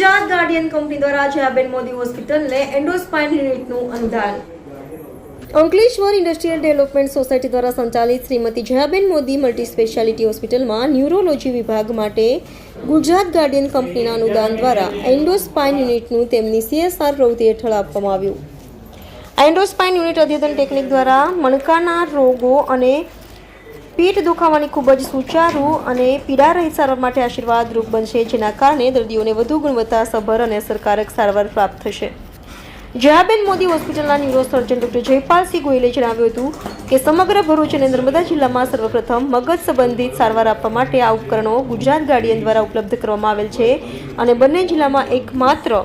Guardian company દ્વારા જયાબેન મોદી હોસ્પિટલને એન્ડોસ્પાઇન યુનિટનું અનુદાન. અંકલેશ્વર ઇન્ડસ્ટ્રીયલ ડેવલપમેન્ટ સોસાયટી દ્વારા સંચાલિત શ્રીમતી જયાબેન મોદી મલ્ટી સ્પેશિયાલિટી હોસ્પિટલમાં ન્યુરોલોજી વિભાગ માટે ગુજરાત ગાર્ડિયન કંપનીના અનુદાન દ્વારા એન્ડોસ્પાઇન યુનિટનું તેમની સીએસઆર પ્રવૃત્તિ હેઠળ આપવામાં આવ્યું. એન્ડોસ્પાઇન યુનિટ અદ્યતન ટેકનિક દ્વારા મણકાના રોગો અને પીઠ દુખાવાની ખૂબ જ સુચારુ અને પીડા રહી સારવાર માટે આશીર્વાદરૂપ બનશે, જેના કારણે દર્દીઓને વધુ ગુણવત્તાસભર અને અસરકારક સારવાર પ્રાપ્ત થશે. જયાબેન મોદી હોસ્પિટલના ન્યુરોસર્જન ડોક્ટર જયપાલસિંહ ગોયલે જણાવ્યું હતું કે સમગ્ર ભરૂચ અને નર્મદા જિલ્લામાં સર્વપ્રથમ મગજ સંબંધિત સારવાર આપવા માટે આ ઉપકરણો ગુજરાત ગાર્ડિયન દ્વારા ઉપલબ્ધ કરવામાં આવેલ છે અને બંને જિલ્લામાં એકમાત્ર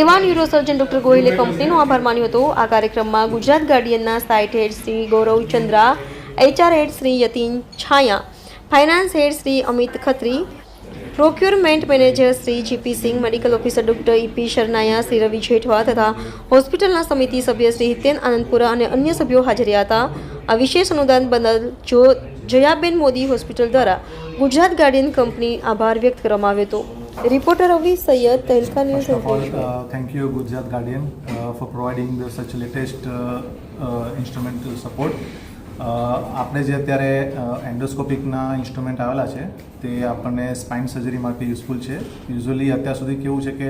એવા ન્યુરોસર્જન ડોક્ટર ગોયલે કંપનીનો આભાર માન્યો હતો. આ કાર્યક્રમમાં Gujarat ગાર્ડિયનના site head Shri Gaurav Chandra HR head Shri Yatin Chhaya finance head Shri Amit Khatri procurement manager Shri GP Singh medical officer doctor EP Sharanaya Shri Ravi Jethwa તથા હોસ્પિટલના સમિતિ સભ્ય શ્રી હિતેન આનંદપુરા અને અન્ય સભ્યો હાજર હતા. આ વિશેષ અનુદાન બદલ જો જયાબેન મોદી હોસ્પિટલ દ્વારા ગુજરાત ગાર્ડિયન કંપની આભાર વ્યક્ત કરવામાં આવ્યો હતો. Reporter Ravi Syed Tehelka news thank you Gujarat Guardian for providing such latest instrumental uh, આપણે જે અત્યારે એન્ડોસ્કોપિકના ઇન્સ્ટ્રુમેન્ટ આવેલા છે, તે આપણને સ્પાઇન સર્જરી માટે યુઝફુલ છે. યુઝ્યુઅલી અત્યાર સુધી કેવું છે કે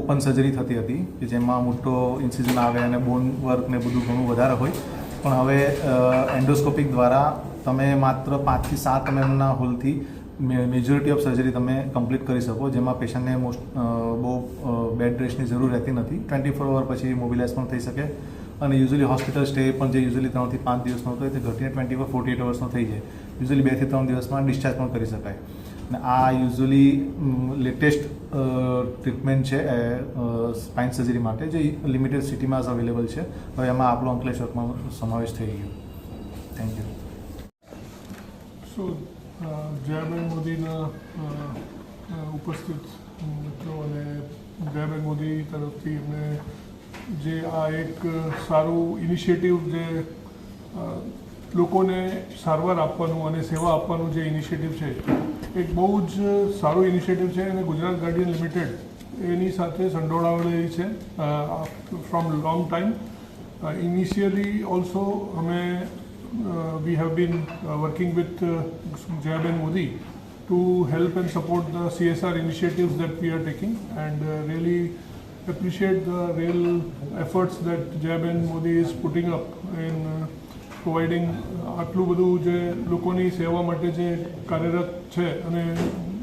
ઓપન સર્જરી થતી હતી, કે જેમાં મોટો ઇન્સિઝન આવે અને બોન વર્ક ને બધું ઘણું વધારે હોય. પણ હવે એન્ડોસ્કોપિક દ્વારા તમે માત્ર પાંચથી સાત એમએમના હોલથી મેજોરિટી ઓફ સર્જરી તમે કમ્પ્લીટ કરી શકો, જેમાં પેશન્ટને મોસ્ટ બહુ બેડ રેસ્ટની જરૂર રહેતી નથી. ટ્વેન્ટી ફોર અવર પછી મોબિલાઇઝ પણ થઈ શકે. અને યુઝલી હોસ્પિટલ સ્ટે પણ જે યુઝલી ત્રણથી પાંચ દિવસનો હતો તે ઘટીને ટ્વેન્ટી ફોર ફોર્ટી એટ અવર્સનો થઈ જાય. યુઝલી બેથી ત્રણ દિવસમાં ડિસ્ચાર્જ પણ કરી શકાય. અને આ યુઝલી લેટેસ્ટ ટ્રીટમેન્ટ છે સ્પાઇન સર્જરી માટે જે લિમિટેડ સિટીમાં અવેલેબલ છે. હવે એમાં આપણો અંકલેશ્વરમાં સમાવેશ થઈ ગયો. થેન્ક યુ સો જયભાઈ મોદીના ઉપસ્થિત મિત્રો અને જયભાઈ મોદી તરફથી એમને જે આ એક સારું ઇનિશિયેટિવ જે લોકોને સારવાર આપવાનું અને સેવા આપવાનું જે ઇનિશિયેટિવ છે એક બહુ જ સારું ઇનિશિયેટિવ છે અને ગુજરાત ગાર્ડિયન લિમિટેડ એની સાથે સંડોળાવેલી છે from long time initially also અમે we have been uh, working with uh, Jayaben Modi to help and support the CSR initiatives that we are taking and uh, appreciate the real efforts that Jayaben Modi is putting up in uh, providing આટલું બધું જે લોકોની સેવા માટે જે કાર્યરત છે અને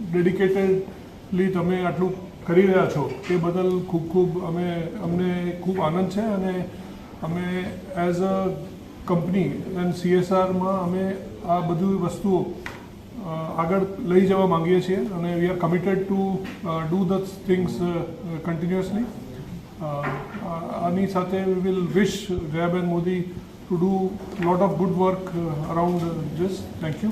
ડેડિકેટેડલી તમે આટલું કરી રહ્યા છો એ બદલ ખૂબ ખૂબ અમે અમને ખૂબ આનંદ છે અને અમે એઝ અ કંપની એન્ડ સીએસઆરમાં અમે આ બધી વસ્તુઓ આગળ લઈ જવા માંગીએ છીએ અને we are committed to do the things continuously આની સાથે we will wish Jayaben Modi to do lot of good work around this thank you